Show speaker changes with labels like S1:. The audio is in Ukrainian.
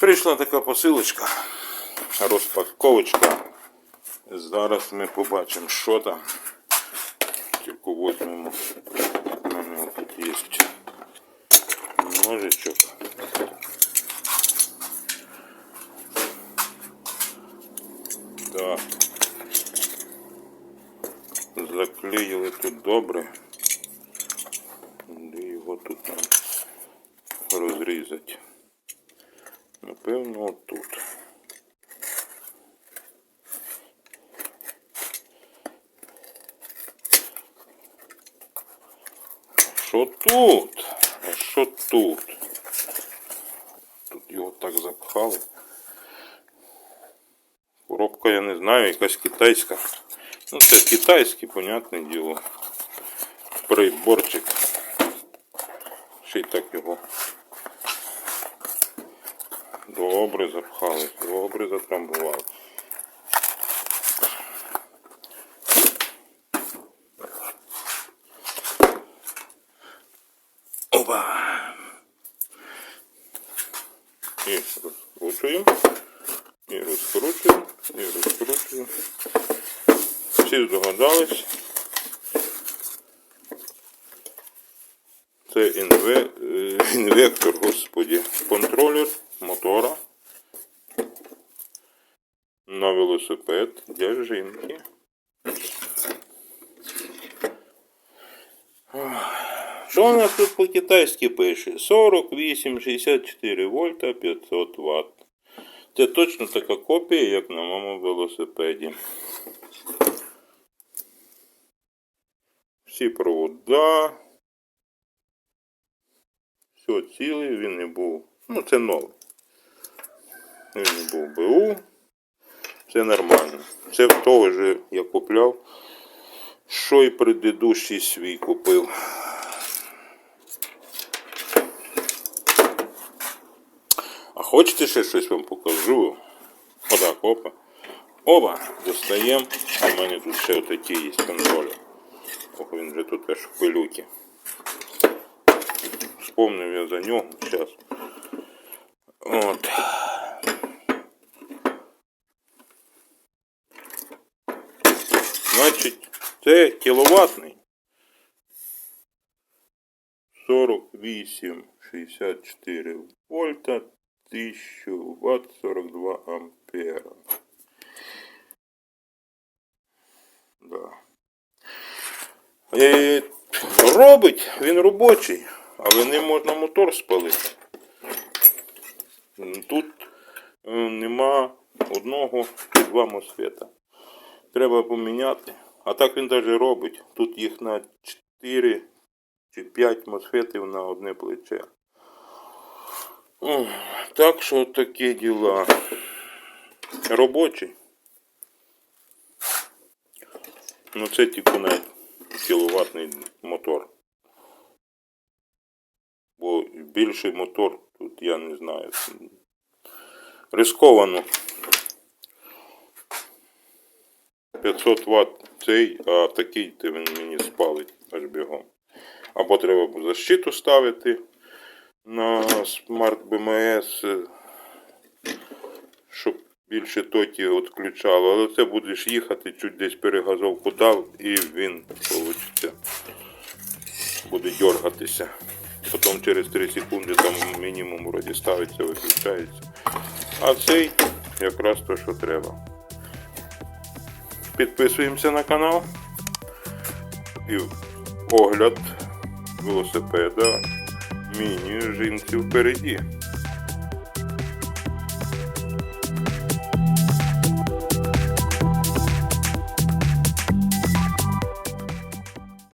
S1: Прийшла така посилочка, розпаковочка. Зараз ми побачимо, що там. Тільки возьмемо. У мене тут є ножичок. Так. Заклеїли тут добре. Де його тут нам розрізати? Напевно, отут. Що тут? А що тут? Тут його так запхали. Коробка, я не знаю, якась китайська. Ну, це китайський, понятне діло. Приборчик. Ще й так його. Добре запхали, добре затрамбували. Опа! І розкручуємо. І розкручуємо. І розкручуємо. Всі здогадались. Це е, інвектор, господі, контролер мотора на велосипед для жінки. Що у нас тут по-китайськи пише? 48, 64 вольта, 500 ватт. Це точно така копія, як на моєму велосипеді. Всі провода. Все цілий, він не був. Ну, це новий. Він був БУ. Все нормально. Це в того ж я купляв. Що і предыдущий свій купив. А хочете ще щось вам покажу? Отак, опа. Опа, достаємо. У мене тут ще отакі є контролі. Ох, він вже тут аж в пилюки. Вспомнив я за нього зараз. От. Це кіловатний. 48, 64 вольта, 1000 ватт, 42 ампера. Да. Е, робить, він робочий, але ним можна мотор спалити. Тут е, нема одного і два мосфета. Треба поміняти. А так він навіть робить. Тут їх на 4 чи 5 мосфетів на одне плече. О, Так що такі діла. Робочий. Ну це тільки на кіловатний мотор. Бо більший мотор тут я не знаю. Рисковано. 500 Вт цей, а такий то він мені спалить аж бігом. Або треба защиту ставити на смарт БМС, е, щоб більше тоті відключало. Але це будеш їхати, чуть десь перегазовку дав і він вийде. Буде дергатися. Потім через 3 секунди там мінімум вроді ставиться, виключається. А цей якраз то, що треба. Підписуємося на канал. І огляд велосипеда міні жінці впереді.